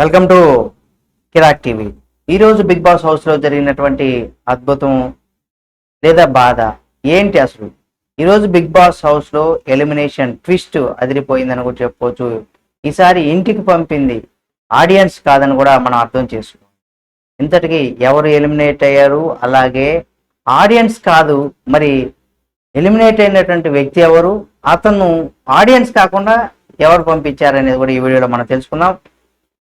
Welcome to Kirak TV. ఈరోజు big boss హౌస్లో జరిగినటువంటి అద్భుతం లేదా బాధ ఏంటి అసలు? ఈరోజు బిగ్ బాస్ హౌస్లో ఎలిమినేషన్ ట్విస్ట్ అదిరిపోయిందని కూడా చెప్పుకోవచ్చు ఈసారి ఇంటికి పంపింది ఆడియన్స్ కాదని కూడా మనం అర్థం చేసుకోవాలి ఇంతటికి ఎవరు ఎలిమినేట్ అయ్యారు? అలాగే ఆడియన్స్ కాదు మరి ఎలిమినేట్ అయినటువంటి వ్యక్తి ఎవరు? అతను ఆడియన్స్ కాకుండా ఎవరు పంపించారనేది కూడా ఈ వీడియోలో మనం తెలుసుకుందాం.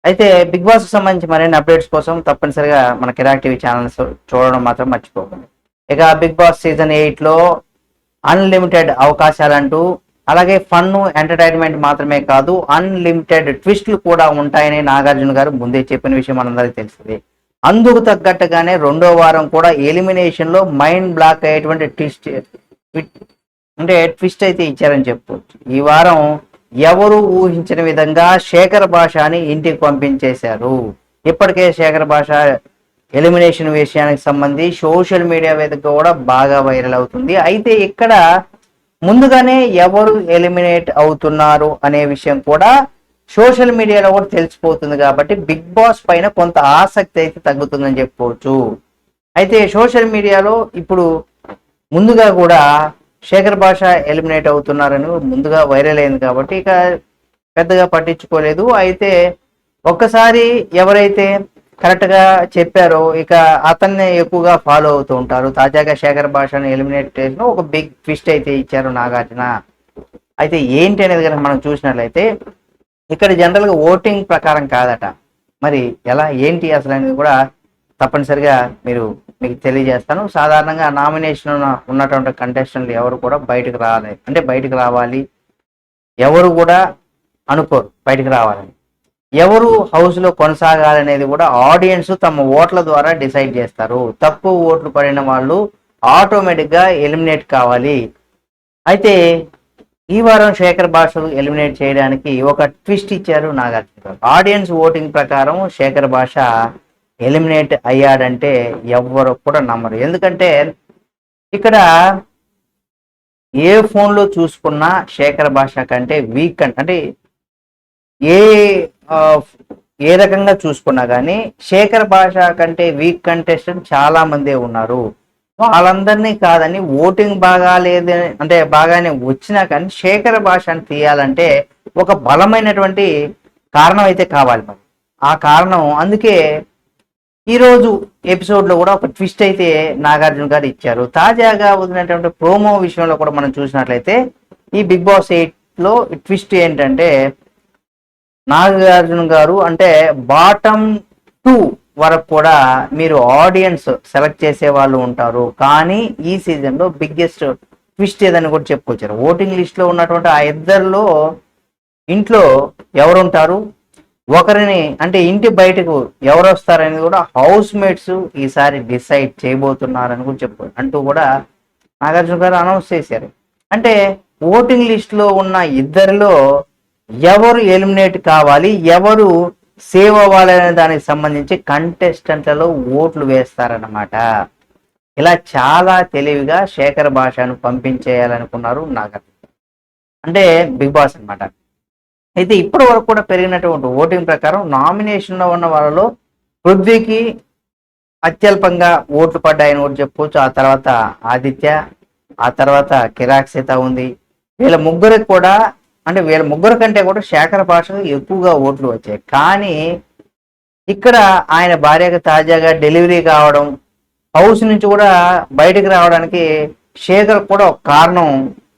అయితే బిగ్ బాస్ సంబంధించి మరిన్ని అప్డేట్స్ కోసం తప్పనిసరిగా మన కిరాక్ టీవీ ఛానల్స్ చూడడం మాత్రం మర్చిపోకండి. ఇక బిగ్ బాస్ సీజన్ ఎయిట్లో అన్లిమిటెడ్ అవకాశాలంటూ అలాగే ఫన్ ఎంటర్టైన్మెంట్ మాత్రమే కాదు అన్లిమిటెడ్ ట్విస్ట్లు కూడా ఉంటాయని నాగార్జున గారు ముందే చెప్పిన విషయం మనందరికీ తెలిసింది. అందుకు తగ్గట్టుగానే రెండో వారం కూడా ఎలిమినేషన్లో మైండ్ బ్లాక్ అయ్యేటువంటి ట్విస్ట్ అంటే ట్విస్ట్ అయితే ఇచ్చారని చెప్పుకోవచ్చు. ఈ వారం ఎవరు ఊహించిన విధంగా శేఖర్ భాషని ఇంటికి పంపించేశారు. ఇప్పటికే శేఖర్ భాష ఎలిమినేషన్ విషయానికి సంబంధించి సోషల్ మీడియా వేదిక కూడా బాగా వైరల్ అవుతుంది. అయితే ఇక్కడ ముందుగానే ఎవరు ఎలిమినేట్ అవుతున్నారు అనే విషయం కూడా సోషల్ మీడియాలో కూడా తెలిసిపోతుంది కాబట్టి బిగ్ బాస్ పైన కొంత ఆసక్తి అయితే తగ్గుతుందని చెప్పుకోవచ్చు. అయితే సోషల్ మీడియాలో ఇప్పుడు ముందుగా కూడా శేఖర్ భాష ఎలిమినేట్ అవుతున్నారని ముందుగా వైరల్ అయింది కాబట్టి ఇక పెద్దగా పట్టించుకోలేదు. అయితే ఒక్కసారి ఎవరైతే కరెక్ట్గా చెప్పారో ఇక అతన్ని ఎక్కువగా ఫాలో అవుతూ ఉంటారు. తాజాగా శేఖర్ భాషను ఎలిమినేట్ చేసిన ఒక బిగ్ ట్విస్ట్ అయితే ఇచ్చారు నాగార్జున. అయితే ఏంటి అనేది కనుక మనం చూసినట్లయితే ఇక్కడ జనరల్గా ఓటింగ్ ప్రకారం కాదట. మరి ఎలా ఏంటి అసలు అనేది కూడా తప్పనిసరిగా మీరు మీకు తెలియజేస్తాను. సాధారణంగా నామినేషన్ ఉన్నటువంటి కంటెస్టెంట్లు ఎవరు కూడా బయటకు రావాలి అంటే బయటకు రావాలి. ఎవరు కూడా అనుకోరు బయటకు రావాలని. ఎవరు హౌస్లో కొనసాగాలనేది కూడా ఆడియన్స్ తమ ఓట్ల ద్వారా డిసైడ్ చేస్తారు. తక్కువ ఓట్లు పడిన వాళ్ళు ఆటోమేటిక్గా ఎలిమినేట్ కావాలి. అయితే ఈ వారం శేఖర్ భాషను ఎలిమినేట్ చేయడానికి ఒక ట్విస్ట్ ఇచ్చారు నాగార్జున ఆడియన్స్ ఓటింగ్ ప్రకారం శేఖర్ భాష ఎలిమినేట్ అయ్యాడంటే ఎవ్వరు కూడా నమ్మరు. ఎందుకంటే ఇక్కడ ఏ ఫోన్లో చూసుకున్నా శేఖర్ భాష కంటే వీక్ అంటే ఏ ఏ రకంగా చూసుకున్నా కానీ శేఖర్ భాష కంటే వీక్ కంటెస్టెంట్ చాలా మందే ఉన్నారు. వాళ్ళందరినీ కాదని ఓటింగ్ బాగా లేదు అంటే బాగానే వచ్చినా కానీ శేఖర భాషను తీయాలంటే ఒక బలమైనటువంటి కారణం అయితే కావాలి మరి. ఆ కారణం అందుకే ఈరోజు ఎపిసోడ్లో కూడా ఒక ట్విస్ట్ అయితే నాగార్జున గారు ఇచ్చారు. తాజాగా వదిలినటువంటి ప్రోమో విషయంలో కూడా మనం చూసినట్లయితే ఈ బిగ్ బాస్ ఎయిట్లో ట్విస్ట్ ఏంటంటే నాగార్జున గారు అంటే బాటమ్ టూ వరకు కూడా మీరు ఆడియన్స్ సెలెక్ట్ చేసే వాళ్ళు ఉంటారు. కానీ ఈ సీజన్లో బిగ్గెస్ట్ ట్విస్ట్ ఏదని కూడా చెప్పుకొచ్చారు. ఓటింగ్ లిస్ట్లో ఉన్నటువంటి ఆ ఇద్దరిలో ఇంట్లో ఎవరుంటారు? ఒకరిని అంటే ఇంటి బయటకు ఎవరు వస్తారనేది కూడా హౌస్ మేట్స్ ఈసారి డిసైడ్ చేయబోతున్నారని కూడా చెప్పు అంటూ కూడా నాగార్జున గారు అనౌన్స్ చేశారు. అంటే ఓటింగ్ లిస్ట్లో ఉన్న ఇద్దరిలో ఎవరు ఎలిమినేట్ కావాలి ఎవరు సేవ్ అవ్వాలనే దానికి సంబంధించి కంటెస్టెంట్లలో ఓట్లు వేస్తారన్నమాట. ఇలా చాలా తెలివిగా శేఖర్ భాషను పంపించేయాలనుకున్నారు నాగార్జున అంటే బిగ్ బాస్ అనమాట అయితే ఇప్పటి వరకు కూడా పెరిగినటువంటి ఓటింగ్ ప్రకారం నామినేషన్లో ఉన్న వాళ్ళలో పృథ్వీకి అత్యల్పంగా ఓట్లు పడ్డాయని కూడా చెప్పుకోవచ్చు. ఆ తర్వాత ఆదిత్య ఆ తర్వాత కిరాక్ సీత ఉంది. వీళ్ళ ముగ్గురికి కూడా అంటే వీళ్ళ ముగ్గురు కంటే కూడా శేఖర భాషకు ఎక్కువగా ఓట్లు వచ్చాయి. కానీ ఇక్కడ ఆయన భార్యకు తాజాగా డెలివరీ కావడం హౌస్ నుంచి కూడా బయటకు రావడానికి శేఖర్ కూడా ఒక కారణం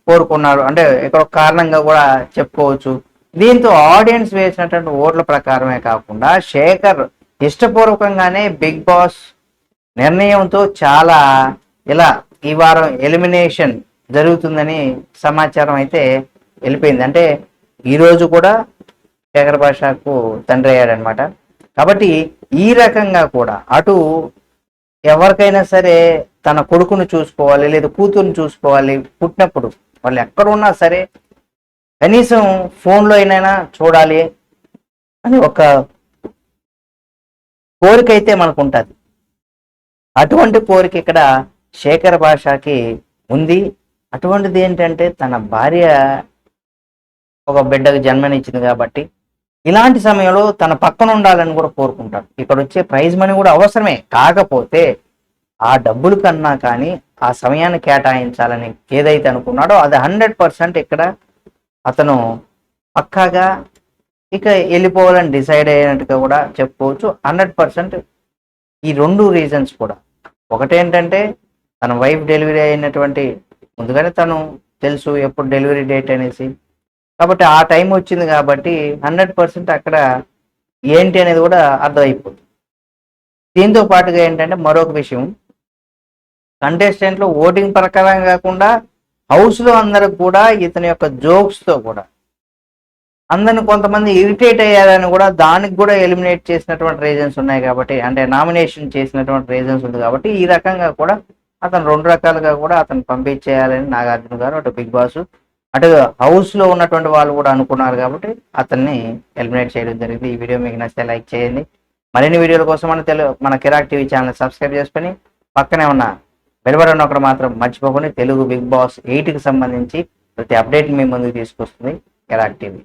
కోరుకున్నారు. అంటే ఇక్కడ ఒక కారణంగా కూడా చెప్పుకోవచ్చు. దీంతో ఆడియన్స్ వేసినటువంటి ఓట్ల ప్రకారమే కాకుండా శేఖర్ ఇష్టపూర్వకంగానే బిగ్ బాస్ నిర్ణయంతో చాలా ఇలా ఈ వారం ఎలిమినేషన్ జరుగుతుందని సమాచారం అయితే వెళ్ళిపోయింది. అంటే ఈరోజు కూడా శేఖర్ భాషకు తండ్రి అయ్యాడనమాట. కాబట్టి ఈ రకంగా కూడా అటు ఎవరికైనా సరే తన కొడుకును చూసుకోవాలి లేదా కూతురుని చూసుకోవాలి పుట్టినప్పుడు వాళ్ళు ఎక్కడ ఉన్నా సరే కనీసం ఫోన్లో అయినా చూడాలి అని ఒక కోరిక అయితే మనకు ఉంటుంది అటువంటి కోరిక ఇక్కడ శేఖర్ భాషకి ఉంది. అటువంటిది ఏంటంటే తన భార్య ఒక బిడ్డకు జన్మనిచ్చింది కాబట్టి ఇలాంటి సమయంలో తన పక్కన ఉండాలని కూడా కోరుకుంటాడు. ఇక్కడ వచ్చే ప్రైజ్ మనీ కూడా అవసరమే. కాకపోతే ఆ డబ్బుల కన్నా కానీ ఆ సమయాన్ని కేటాయించాలని ఏదైతే అనుకున్నాడో అది హండ్రెడ్ పర్సెంట్ ఇక్కడ అతను పక్కాగా ఇక వెళ్ళిపోవాలని డిసైడ్ అయినట్టుగా కూడా చెప్పుకోవచ్చు. హండ్రెడ్ పర్సెంట్ ఈ రెండు రీజన్స్ కూడా. ఒకటేంటంటే తన వైఫ్ డెలివరీ అయినటువంటి ముందుగానే తను తెలుసు ఎప్పుడు డెలివరీ డేట్ అనేసి. కాబట్టి ఆ టైం వచ్చింది కాబట్టి హండ్రెడ్ పర్సెంట్ అక్కడ ఏంటి అనేది కూడా అర్థమైపోతుంది. దీంతో పాటుగా ఏంటంటే మరొక విషయం. కంటెస్టెంట్లు ఓటింగ్ ప్రకారం కాకుండా హౌస్లో అందరికి కూడా ఇతని యొక్క జోక్స్తో కూడా. అందరిని కొంతమంది ఇరిటేట్ అయ్యారని కూడా దానికి కూడా ఎలిమినేట్ చేసినటువంటి రీజన్స్ ఉన్నాయి కాబట్టి అంటే నామినేషన్ చేసినటువంటి రీజన్స్ ఉంది కాబట్టి ఈ రకంగా కూడా అతను రెండు రకాలుగా కూడా అతను పంపించేయాలని నాగార్జున గారు అటు బిగ్ బాస్ అటు హౌస్లో ఉన్నటువంటి వాళ్ళు కూడా అనుకున్నారు కాబట్టి అతన్ని ఎలిమినేట్ చేయడం జరిగింది. ఈ వీడియో మీకు నచ్చితే లైక్ చేయండి. మరిన్ని వీడియోల కోసం మన తెలుగు మన కిరాక్ టీవీ ఛానల్ సబ్స్క్రైబ్ చేసుకొని పక్కనే ఉన్న బెల్బటన్ ఒకటి మాత్రం మర్చిపోకుండా తెలుగు బిగ్ బాస్ ఎయిట్కి సంబంధించి ప్రతి అప్డేట్ మీ ముందుకు తీసుకొస్తుంది. ఎలాంటివి?